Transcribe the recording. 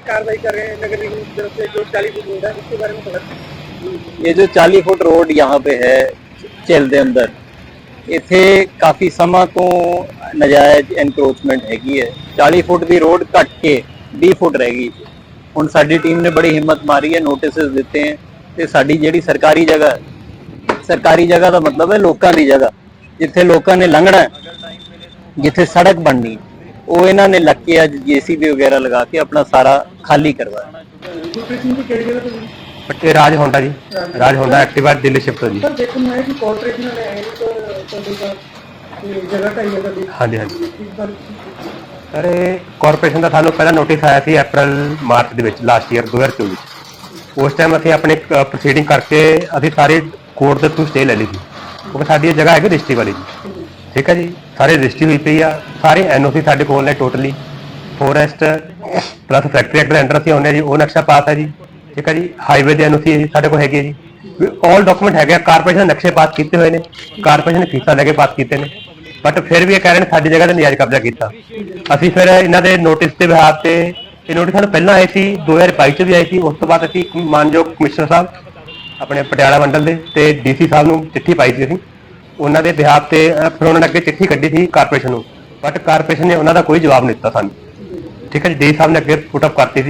की कार्रवाई कर रहे हैं नगर निगम की तरफ से जो चालीस फुट रोड है उसके बारे में थोड़ा ये जो 40 फुट रोड यहाँ पे है ਝੀਲ ਦੇ ਅੰਦਰ ਇੱਥੇ ਕਾਫੀ ਸਮਾਂ ਤੋਂ ਨਜਾਇਜ਼ ਐਨਕਰੋਚਮੈਂਟ ਹੈਗੀ ਹੈ 40 ਫੁੱਟ ਦੀ ਰੋਡ ਘੱਟ ਕੇ 20 ਫੁੱਟ ਰਹਿ ਗਈ ਹੁਣ ਸਾਡੀ ਟੀਮ ਨੇ ਬੜੀ ਹਿੰਮਤ ਮਾਰੀ ਹੈ ਨੋਟਿਸਸ ਦਿੱਤੇ ਹੈ ਤੇ ਸਾਡੀ ਜਿਹੜੀ ਸਰਕਾਰੀ ਜਗ੍ਹਾ ਹੈ, ਸਰਕਾਰੀ ਜਗ੍ਹਾ ਦਾ ਮਤਲਬ ਹੈ ਲੋਕਾਂ ਦੀ ਜਗ੍ਹਾ ਜਿੱਥੇ ਲੋਕਾਂ ਨੇ ਲੰਘਣਾ ਹੈ, ਜਿੱਥੇ ਸੜਕ ਬਣਨੀ ਉਹ ਇਹਨਾਂ ਨੇ ਲੱਕੇ ਅੱਜ ਜੀਸੀਬੀ ਵਗੈਰਾ ਲਗਾ ਕੇ ਆਪਣਾ ਸਾਰਾ ਖਾਲੀ ਕਰਵਾਇਆ ਪੱਟੇ ਰਾਜ ਹੁੰਦਾ ਜੀ। ਰਾਜ ਹੁੰਦਾ ਐਕਟਿਵਾ ਦਿੱਲੀ ਸ਼ਿਫਟ ਤੋਂ ਜੀ। ਸਰ ਦੇਖੋ ਦਾ ਸਾਨੂੰ ਪਹਿਲਾਂ ਨੋਟਿਸ ਆਇਆ ਸੀ ਅਪ੍ਰੈਲ ਮਾਰਚ ਦੇ ਵਿੱਚ ਲਾਸਟ ਈਅਰ 2024 ਵਿੱਚ। ਉਸ ਟਾਈਮ ਅਸੀਂ ਆਪਣੇ ਪ੍ਰੋਸੀਡਿੰਗ ਕਰਕੇ ਅਸੀਂ ਸਾਰੇ ਕੋਰਟ ਦੇ ਤੋਂ ਸਟੇ ਲੈ ਲਈ ਸੀ। ਉਹ ਸਾਡੀ ਇਹ ਜਗ੍ਹਾ ਹੈਗੀ ਰਿਸ਼ਤੇ ਵਾਲੀ ਜੀ। ਠੀਕ ਹੈ ਜੀ? ਸਾਰੇ ਰਜਿਸਟਰੀ ਹੋਈ ਪਈ ਆ, ਸਾਰੇ ਐਨਓਸੀ ਸਾਡੇ ਕੋਲ ਨੇ totally forest plus factory act ਦੇ ਅੰਡਰ ਅਸੀਂ ਆਉਂਦੇ ਹਾਂ ਜੀ, ਉਹ ਨਕਸ਼ਾ ਪਾਸ ਹੈ ਜੀ। ਠੀਕ ਹੈ ਜੀ ਹਾਈਵੇ ਦੇ ਐਨਓਸੀ ਸਾਡੇ ਕੋਲ ਹੈਗੇ ਜੀ। ਆਲ ਡਾਕੂਮੈਂਟ ਹੈਗੇ ਆ ਕਾਰਪੋਰੇਸ਼ਨ ਨੇ ਨਕਸ਼ੇ ਪਾਸ ਕੀਤੇ ਹੋਏ ਨੇ ਕਾਰਪੋਰੇਸ਼ਨ ਨੇ ਫੀਸਾਂ ਲੈ ਕੇ ਪਾਸ ਕੀਤੇ ਨੇ। ਬਟ ਫਿਰ ਵੀ ਇਹ ਕਹਿ ਰਹੇ ਨੇ ਸਾਡੀ ਜਗ੍ਹਾ ਤੇ ਨਜਾਇਜ਼ ਕਬਜ਼ਾ ਕੀਤਾ। ਅਸੀਂ ਫਿਰ ਇਹਨਾਂ ਦੇ ਨੋਟਿਸ ਦੇ ਵਿਹਾਰ ਤੇ, ਇਹ ਨੋਟਿਸ ਸਾਨੂੰ ਪਹਿਲਾਂ ਆਏ ਸੀ 2022 ਚ ਵੀ ਆਏ ਸੀ, ਉਸ ਤੋਂ ਬਾਅਦ ਅਸੀਂ ਮਾਨਯੋਗ ਕਮਿਸ਼ਨਰ ਸਾਹਿਬ, ਆਪਣੇ ਪਟਿਆਲਾ ਮੰਡਲ ਦੇ ਤੇ ਡੀਸੀ ਸਾਹਿਬ ਨੂੰ ਚਿੱਠੀ ਪਾਈ ਸੀ ਅਸੀਂ। ਉਹਨਾਂ ਦੇ ਬਿਹਾਰ ਤੇ ਅਹ, ਫਿਰ ਉਹਨਾਂ ਨੇ ਅੱਗੇ ਚਿੱਠੀ ਕੱਢੀ ਸੀ ਕਾਰਪੋਰੇਸ਼ਨ ਨੂੰ। ਬਟ ਕਾਰਪੋਰੇਸ਼ਨ ਨੇ ਉਹਨਾਂ ਦਾ ਕੋਈ ਜਵਾਬ ਨਹੀਂ ਦਿੱਤਾ ਸਾਨੂੰ। ਠੀਕ ਹੈ ਜੀ ਡੀ ਸਾਹਿਬ ਨੇ ਅੱਗੇ ਪੁੱਟ ਅਪ ਕਰਤੀ ਸੀ।